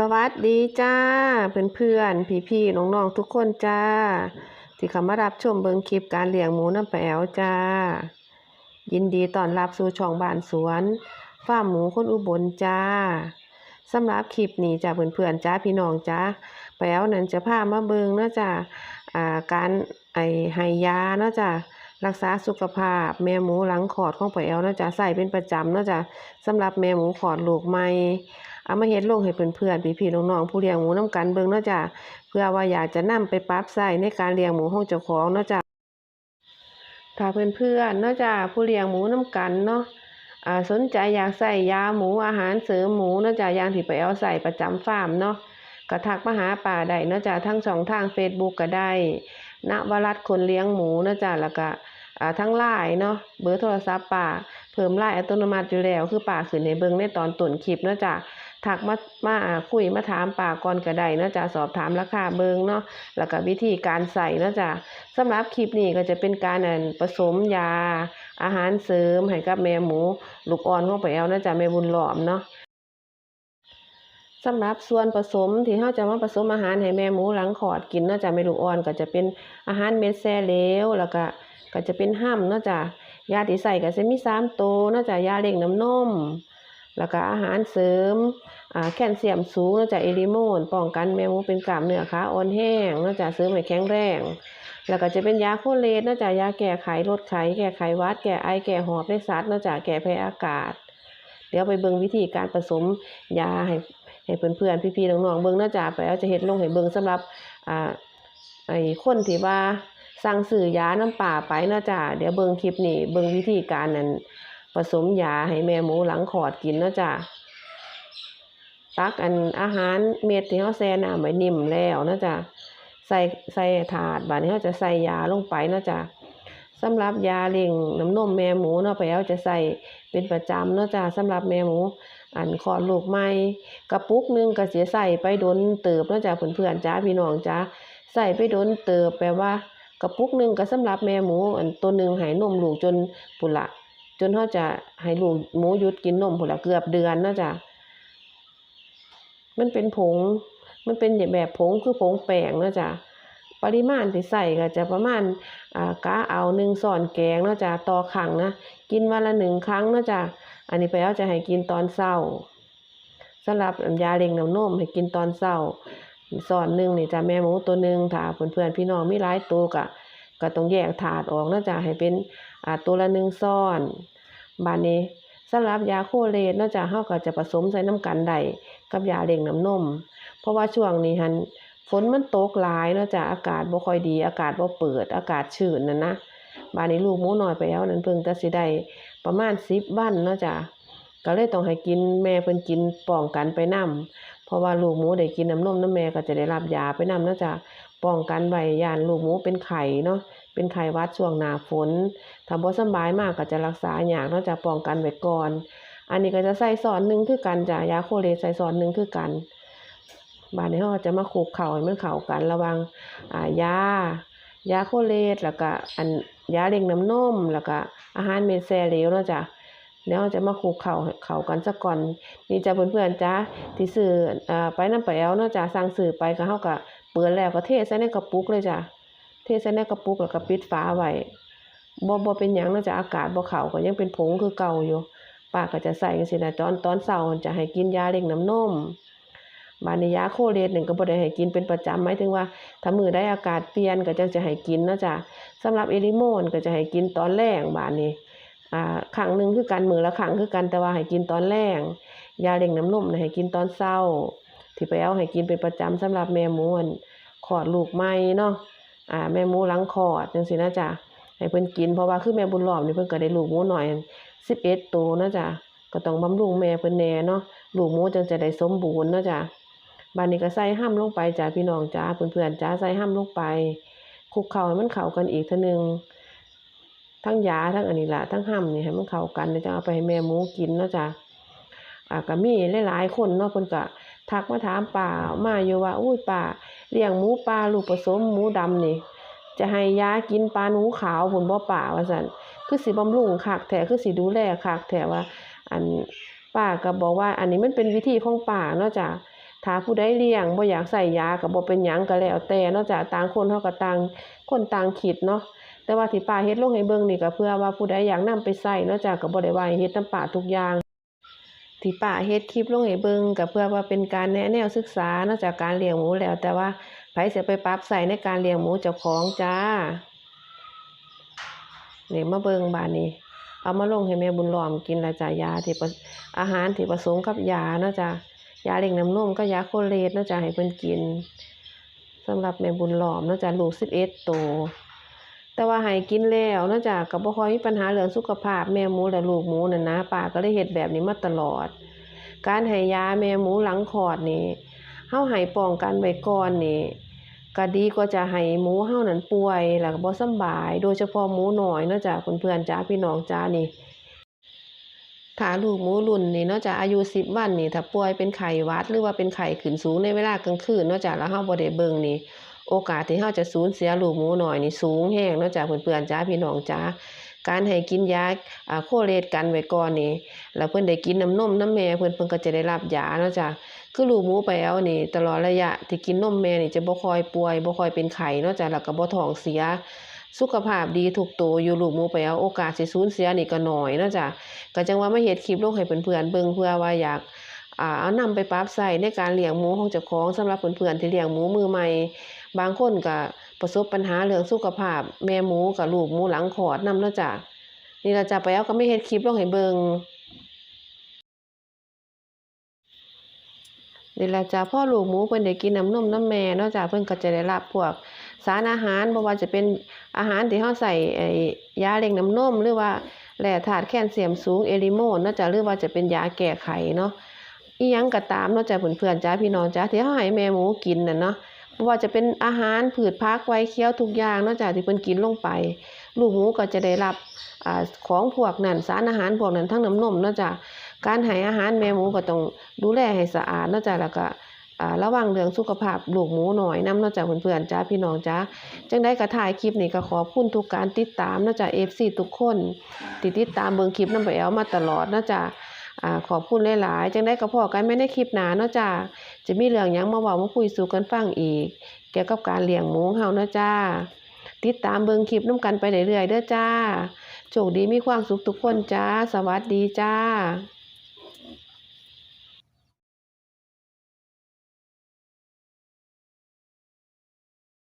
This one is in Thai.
สวัสดีจ้า เพื่อนๆ พี่ๆ น้องๆ ทุกคนจ้า ที่เข้ามารับชมเบิงคลิปการเลี้ยงหมูน้ำแปแอวจ้า ยินดีต้อนรับสู่ช่องบ้านสวนฟาร์มหมูคนอุบลจ้าสำหรับคลิปนี้จ้าเพื่อนๆจ้าพี่น้องจ้าแปแอวนั้นจะพามาเบิงนะจ้าการไอให้ยานะจ้ารักษาสุขภาพแม่หมูหลังคลอดของแปแอวนะจ้าใส่เป็นประจำนะจ้าสำหรับแม่หมูคลอดลูกใหม่ เอามาเฮ็ดลงให้เพื่อนๆพี่ๆน้องๆผู้เลี้ยงหมูนํกันเบิ่งเนาะจ้ะเพื่อว่าอยากจะนำไปปรับใช้ในการเลี้ยงหมูของเจ้าของเนาะจ้ะถ้าเพื่อนๆเนาะจ้ะผู้เลี้ยงหมูนํกันเนาะสนใจอยากใส่ยาหมูอาหารเสริมหมูเนาะจ้ะยางที่ไปเอาใส่ประจำฟาร์มเนาะก็ทักมาหาป่าได้เนาะจ้ะทั้งช่องทาง Facebook ก็ได้ณวรัตคนเลี้ยงหมูเนาะจ้ะแล้วก็ทั้ง LINE เนาะเบอร์โทรศัพท์ป่าเพิ่ม LINE อัตโนมัติอยู่แล้วคือป่าขึ้นให้เบิ่งในตอนต้นคลิปเนาะจ้ะ ทักมามาคุยมาถามป่าก่อนก็ได้เนาะจ้ะสอบถามราคาเบิงเนาะแล้วก็วิธีการใส่เนาะจ้ะสำหรับคลิปนี้ก็จะเป็นการผสมยา อาหารเสริมให้กับแม่หมู ลูกอ่อนของไปเอาเนาะจ้ะแม่บุญหลอมเนาะสำหรับส่วนผสมที่เราจะมาผสมอาหารให้แม่หมูหลังคลอดกินเนาะจ้ะแม่ลูกอ่อนก็จะเป็นอาหารเม็ดแซ่เหลวแล้วก็ก็จะเป็นห้ำเนาะจ้ะยาที่ใส่ก็จะมีสามตัวเนาะจ้ะยาเร่งน้ำนม แล้วก็อาหารเสริมแคลเซียมสูงเนอกจากเอลิโมนป้องกันแมวหมูเป็นกล้ามเนื้อขาอ่อนแห้งเนอกจากเสริมให้แข็งแรง แล้วก็จะเป็นยาโคเลตเนอกจากยาแก้ไขลดไข แก้ไขวัด แก้ไอแก้หอบในสัตว์นอกจากแก้แพ้อากาศ เดี๋ยวไปเบิ่งวิธีการผสมยาให้ให้เพื่อนๆพี่ๆน้องๆเบิ่งเนอกจากไปเอาจะเฮ็ดลงให้เบิ่งสำหรับอ่าไอ้คนที่ว่าสั่งซื้อยาน้ำป่าไปเนอกจากเดี๋ยวเบิ่งคลิปนี้เบิ่งวิธีการนั้น ผสมยาให้แม่หมูหลังคลอดกินนอกจากตักอันอาหารเม็ดที่เขาแช่น้ำไว้นิ่มแล้วนะจ้ะใส่ใส่ถาดบาดนี้เขาจะใส่ยาลงไปนะจ้ะสำหรับยาเลี้ยงน้ำนมแม่หมูเนาะไปเอาจะใส่เป็นประจำเนาะจ้ะสำหรับแม่หมู อันคอดลูกใหม่กระปุกหนึงก็เสียใส่ไปโดนเติบเนาะจ้ะเพื่อนๆจ้าพี่น้องจ้าใส่ไปโดนเติบแปลว่ากระปุกหนึงก็สำหรับแม่หมู อันตัวหนึ่งให้นมลูกจนพุ่นละ จนเขาจะให้ลูกหมูยุดกินนมพุ่นละเกือบเดือนนะจ้ะมันเป็นผง มันเป็นแบบผงคือผงแป้งนะจ้ะปริมาณที่ใส่ก็จะประมาณอ่ากะเอาหนึ่งส่อนแกงนะจ้ะต่อครั้งนะกินวันละหนึ่งครั้งนะจ้ะอันนี้ไปเอาจะให้กินตอนเช้าสำหรับยาเร่งน้ำนมให้กินตอนเช้าส่อนหนึ่งนี่จ้ะแม่หมูตัวหนึ่งถ้าเพื่อนๆพี่น้องมีหลายตัวก็ ก็ต้องแยกถาดออกเนาะจ้ะให้เป็นตัวละหนึ่งซ่อนบานนี้สำหรับยาโคเลตเนาะจ้ะเฮาก็จะผสมใส่น้ำกันได้กับยาเร่งน้ำนม เพราะว่าช่วงนี้หันฝนมันตกหลายเนาะจ้ะอากาศบ่ค่อยดี อากาศบ่เปิด อากาศชื้นนั่นนะบานนี้ลูกหมูน้อยไปแล้วนั้นเพิ่งจะสิได้ประมาณ10วันเนาะจ้ะก็เลยต้องให้กินแม่เพิ่นกินป้องกันไปนํเพราะว่าลูกหมูได้กินน้ำนมน้ำแม่ก็จะได้รับยาไปนํเนาะจ้ะ ป้องกันไว้ยานลูกหมูเป็นไข้เนาะเป็นไข้หวัดช่วงหนาฝนถ้าบ่สบายมากก็จะรักษาอยากนาะจ้ะป้องกันไว้ก่อน อันนี้ก็จะใส่ซอนหนึ่งคือกันจ้ะยาโคเลตใส่ซอนหนึ่งคือกันบาดนี้เราก็จะมาคลุกเข่าให้มันเข้ากันระวังอ่ายายาโคเลตแล้วก็อันยาเร่งน้ำนมแล้วก็อาหารเม็ดแซเลวเนาะจ้ะเดี๋ยวจะมาคลุกเข่าเข้ากันซะก่อนนี่จ้ะเพื่อนๆจ้ะที่ซื้ออ่าไปน้ำไปแอวเนาะจ้ะสั่งซื้อไปก็เฮาก็เปิดแล้วก็เทใส่ในกระปุกเลยจ้ะเทใส่ในกระปุกแล้วก็ปิดฝาไว้บ่บ่เป็นหยังนะจ้ะอากาศบ่เข้าก็ยังเป็นผงคือเก่าอยู่ป้าก็จะใส่จังซี่นะตอนตอนเช้าจะให้กินยาเร่งน้ำนมบานี้ยาโคเลตหนี่งก็บ่ได้ให้กินเป็นประจำหมายถึงว่าถ้ามือใดอากาศเปลี่ยนก็จังจะให้กินนะจ้ะสำหรับเอลิโมนก็จะให้กินตอนแลงบาดนี้อ่าครั้งหนึ่งคือกันมื้อละครั้งคือกันแต่ว่าให้กินตอนแลงยาเร่งน้ำนมนะให้กินตอนเช้าที่ไปเอาให้กินเป็นประจำสำหรับแม่มูอั่น คลอดลูกใหม่เนาะอ่าแม่หมูหลังคลอดจังซี่นะจ้ะให้เพิ่นกินเพราะว่าคือแม่บุญหลอมนี่เพิ่นก็ได้ลูกหมูหน้อย11ตัวนะจ้ะก็ต้องบำรุงแม่เพิ่นแหน่เนาะลูกหมูจึงจะได้สมบูรณ์เนาะจ้ะบานนี้ก็ใส่ห้ำลงไปจ้ะพี่น้องจ้าเพื่อนๆจ้าใส่ห้ำลงไปคลุกเข้าให้มันเข้ากันอีกทื่อนึงทั้งยาทั้งอันนี้ละทั้งห้ำนี่ให้มันเข้ากันแล้วจะเอาไปให้แม่หมูกินเนาะจ้ะอ่าก็มีหลายๆคนเนาะเพิ่นก็ ทักมาถามป้ามาอยู่ว่าอุ้ยป้าเลี้ยงหมูปลาลูกผสมหมูดำนี่ จะให้ยากินปลาหนูขาวพุ่นบ่ป้าว่าซั่นคือสิบำรุงคักแท้คือสิดูแลคักแท้ว่า อันป้าก็บอกว่า อันนี้มันเป็นวิธีของป้าเนาะจ้ะถ้าผู้ใดเลี้ยงบ่อยากใส่ยาก็บ่เป็นหยังก็แล้วแต่เนาะจ้ะต่างคนเฮาก็ต่างคนต่างคิดเนาะแต่ว่าที่ป้าเฮ็ดลงให้เบิ่งนี่ก็เพื่อว่าผู้ใดอยากนำไปใช้เนาะจ้ะก็บบ่ได้ว่าเฮ็ดนำป้าทุกอย่าง ที่ป้าเฮ็ดคลิปลงให้เบิ่งก็เพื่อว่าเป็นการแนะแนวศึกษานาะจากการเลี้ยงหมูแล้ว แต่ว่าไผสิไปปรับใส่ในการเลี้ยงหมูเจ้าของจ้าเนี่มาเบิ่งบาดนี้เอามาลงให้แม่บุญหลอมกินละจ้ะยาที่อาหารที่ผสมกับยาเนาะจ้ะยาเร่งน้ำนมก็ยาโคเลตเนาะจ้ะให้เพิ่นกินสำหรับแม่บุญหลอมเนาะจ้ะลูก11ตัว แต่ว่าให้กินแล้วเนาะจ้ะก็บ่คอยมีปัญหาเรื่องสุขภาพแม่หมูและลูกหมูนั่นนะป้าก็เลยเฮ็ดแบบนี้มาตลอด การให้ยาแม่หมูหลังคลอดนี่เฮาให้ป้องกันไว้ก่อนนี่ก็ดีกว่าจะให้หมูเฮานั้นป่วยแล้วก็บ่สบาย โดยเฉพาะหมูน้อยเนาะจ้ะเพื่อนๆจ้าพี่น้องจ้านี่ถ้าลูกหมูรุ่นนี่เนาะจ้ะอายุ10วันนี่ถ้าป่วยเป็นไข้หวัดหรือว่าเป็นไข้ขึ้นสูงในเวลากลางคืนเนาะจ้ะแล้วเฮาบ่ได้เบิ่งนี่ โอกาสที่เฮาจะสูญเสียลูกหมูหน้อยนี่สูงแฮงเนาะจ้ะเพื่อนๆจ้าพี่น้องจ้าการให้กินยาโคเลตกันไว้ก่อนนี่แล้วเพิ่อนได้กินน้ำนมน้ำแม่เพิ่อนเพิ่นก็จะได้รับยาเนาะจ้ะคือลูกหมูไปแล้วนี่ ตลอดระยะที่กินนมแม่นี่จะบ่คอยป่วยบ่คอยเป็นไข้เนาะจ้ะแล้วก็บ่ท้องเสีย สุขภาพดีทุกตัวอยู่ลูกหมูไปแล้วโอกาสสิสูญเสียนี่ก็น้อยเนาะจ้ะก็จังว่าไมาเฮ็ดคลิปลงให้เพื่อนๆเบิ่งเพื่อว่าอยากอ่าเอานำไปปรับใช้ในการเลี้ยงหมูของเจ้าของสำหรับเพื่อนๆที่เลี้ยงหมูมือใหม่ บางคนก็ประสบปัญหาเรื่องสุขภาพ แม่หมูกับลูกหมูหลังคลอดนำเนาะจ้ะนี่ล่ะจ้ะไปเอาก็ไม่เฮ็ดคลิปลงให้เบิ่งนี่ละจ้ะพ่อลูกหมูเพิ่นได้กินน้ำนมน้ำแม่นาะจ้ะเพิ่นก็จะได้รับพวกสารอาหารบ่ว่าจะเป็นอาหารที่เฮาใส่ไอ้ยาเร่งน้ำนมหรือว่าแร่ธาตุแคลเซียมสูงเอลิโมนนาะจ้ะหรือว่าจะเป็นยาแก้ไขเนาะอีหยังก็ตามนาะจ้ะเพื่อนๆจ้าพี่น้องจ้าที่เฮาให้แม่หมูกินน่ะเนาะ ว่าจะเป็นอาหารพืชผักไว้เคี้ยวทุกอย่างเนาะจ้ะที่เพิ่นกินลงไป ลูกหมูก็จะได้รับอของพวกนั้นสารอาหารพวกนั้นทั้งน้ำนมเนาะจ้ะการให้อาหารแม่หมูก็ต้องดูแลให้สะอาดเนาะจ้ะแล้วก็ระวังเรื่องสุขภาพลูกหมูหน่อยน้ำเนาะจ้ะเพื่อนๆจ้าพี่น้องจ้าจังได้ก็ถ่ายคลิปนี้ก็ขอบคุณทุกการติดตามเนาะจ้ะ FC ทุกคนที่ติดตามเบิ่งคลิปน้ำไปแอลมาตลอดเนาะจ้ะขอบคุณหลายๆ จังได้ก็พอกันไม่ได้คลิปหนาเนาะจ้ะ จะมีเรื่องยังมาบอกมาคุยสู่กันฟังอีก เกี่ยวกับการเลี้ยงหมูเฮานะจ้า ติดตามเบิงคลิปน้ำกันไปเรื่อยๆเด้อจ้า โชคดีมีความสุขทุกคนจ้า สวัสดีจ้า